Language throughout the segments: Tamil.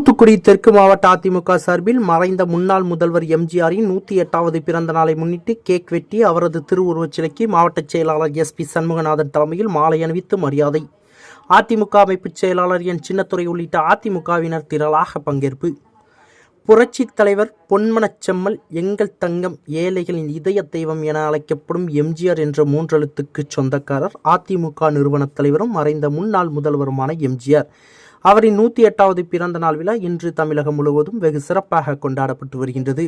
தூத்துக்குடி தெற்கு மாவட்ட அதிமுக சார்பில் மறைந்த முன்னாள் முதல்வர் எம்ஜிஆரின் நூற்றி எட்டாவது பிறந்த நாளை முன்னிட்டு கேக் வெட்டி அவரது திருவுருவச் சிலைக்கு மாவட்ட செயலாளர் எஸ் பி சண்முகநாதன் தலைமையில் மாலை அணிவித்து மரியாதை. அதிமுக அமைப்புச் செயலாளர் என். சின்னத்துறை உள்ளிட்ட அதிமுகவினர் திரளாக பங்கேற்பு. புரட்சித் தலைவர் பொன்மனச்செம்மல் எங்கள் தங்கம் ஏழைகளின் இதய தெய்வம் என அழைக்கப்படும் எம்ஜிஆர் என்ற மூன்றெழுத்துக்கு சொந்தக்காரர் அதிமுக நிறுவனத் தலைவரும் மறைந்த முன்னாள் முதல்வருமான எம்ஜிஆர். அவரின் நூற்றி எட்டாவது பிறந்த நாள் விழா இன்று தமிழகம் முழுவதும் வெகு சிறப்பாக கொண்டாடப்பட்டு வருகின்றது.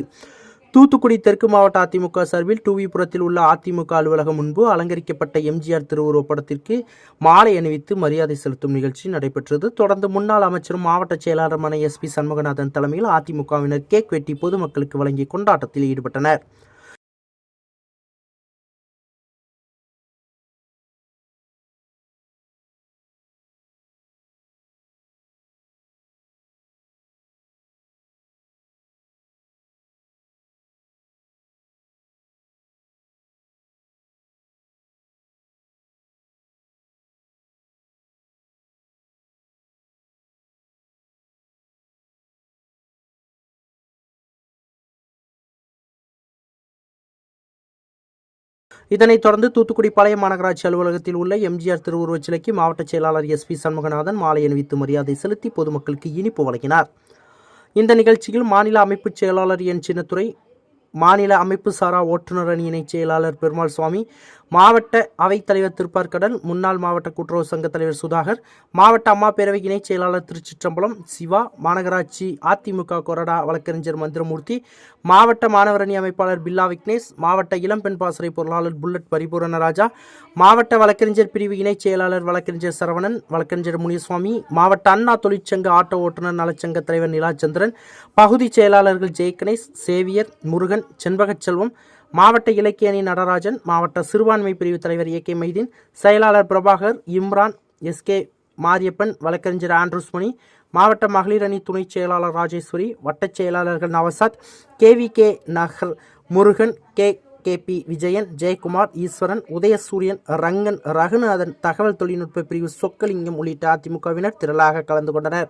தூத்துக்குடி தெற்கு மாவட்ட அதிமுக சார்பில் டூவிபுரத்தில் உள்ள அதிமுக அலுவலகம் முன்பு அலங்கரிக்கப்பட்ட எம்ஜிஆர் திருவுருவப் படத்திற்கு மாலை அணிவித்து மரியாதை செலுத்தும் நிகழ்ச்சி நடைபெற்றது. தொடர்ந்து முன்னாள் அமைச்சரும் மாவட்ட செயலாளருமான எஸ் பி சண்முகநாதன் தலைமையில் அதிமுகவினர் கேக் வெட்டி பொதுமக்களுக்கு வழங்கி கொண்டாட்டத்தில் ஈடுபட்டனர். இதனைத் தொடர்ந்து தூத்துக்குடி பழைய மாநகராட்சி அலுவலகத்தில் உள்ள எம்ஜிஆர் திருவுருவச் சிலைக்கு மாவட்ட செயலாளர் எஸ் பி சண்முகநாதன் மாலை அணிவித்து மரியாதை செலுத்தி பொதுமக்களுக்கு இனிப்பு வழங்கினார். இந்த நிகழ்ச்சியில் மாநில அமைப்புச் செயலாளர் என் சின்னத்துறை மாநில அமைப்பு சாரா ஓட்டுநர் அணி இணைச் செயலாளர் பெருமாள் சுவாமி மாவட்ட அவைத்தலைவர் திருப்பார்கடல் முன்னாள் மாவட்ட கூட்டுறவு சங்க தலைவர் சுதாகர் மாவட்ட அம்மா பேரவை இணைச் செயலாளர் திருச்சிற்றம்பலம் சிவா மாநகராட்சி அதிமுக கொறடா வழக்கறிஞர் மந்திரமூர்த்தி மாவட்ட மாணவர் அணி அமைப்பாளர் பில்லா விக்னேஷ் மாவட்ட இளம்பெண் பாசறை பொருளாளர் புல்லட் பரிபூரண ராஜா மாவட்ட வழக்கறிஞர் பிரிவு இணைச் செயலாளர் வழக்கறிஞர் சரவணன் வழக்கறிஞர் முனியசுவாமி மாவட்ட அண்ணா தொழிற்சங்க ஆட்டோ ஓட்டுநர் நலச்சங்க தலைவர் நிலாச்சந்திரன் பகுதி செயலாளர்கள் ஜெயகணேஷ் சேவியர் முருகன் செண்பகச் செல்வம் மாவட்ட இலக்கிய அணி நடராஜன் மாவட்ட சிறுபான்மை பிரிவு தலைவர் ஏ கே மைதீன் செயலாளர் பிரபாகர் இம்ரான் எஸ்கே மாரியப்பன் வழக்கறிஞர் ஆண்ட்ரூஸ்மணி மாவட்ட மகளிர் அணி துணைச் செயலாளர் ராஜேஸ்வரி வட்டச் செயலாளர்கள் Naushad K V K Nagar Murugan K K P Vijayan Jayakumar Eswaran Udhayasuriyan Rangan Ragunathan தகவல் தொழில்நுட்ப பிரிவு சொக்கலிங்கம் உள்ளிட்ட அதிமுகவினர் திரளாக கலந்து கொண்டனர்.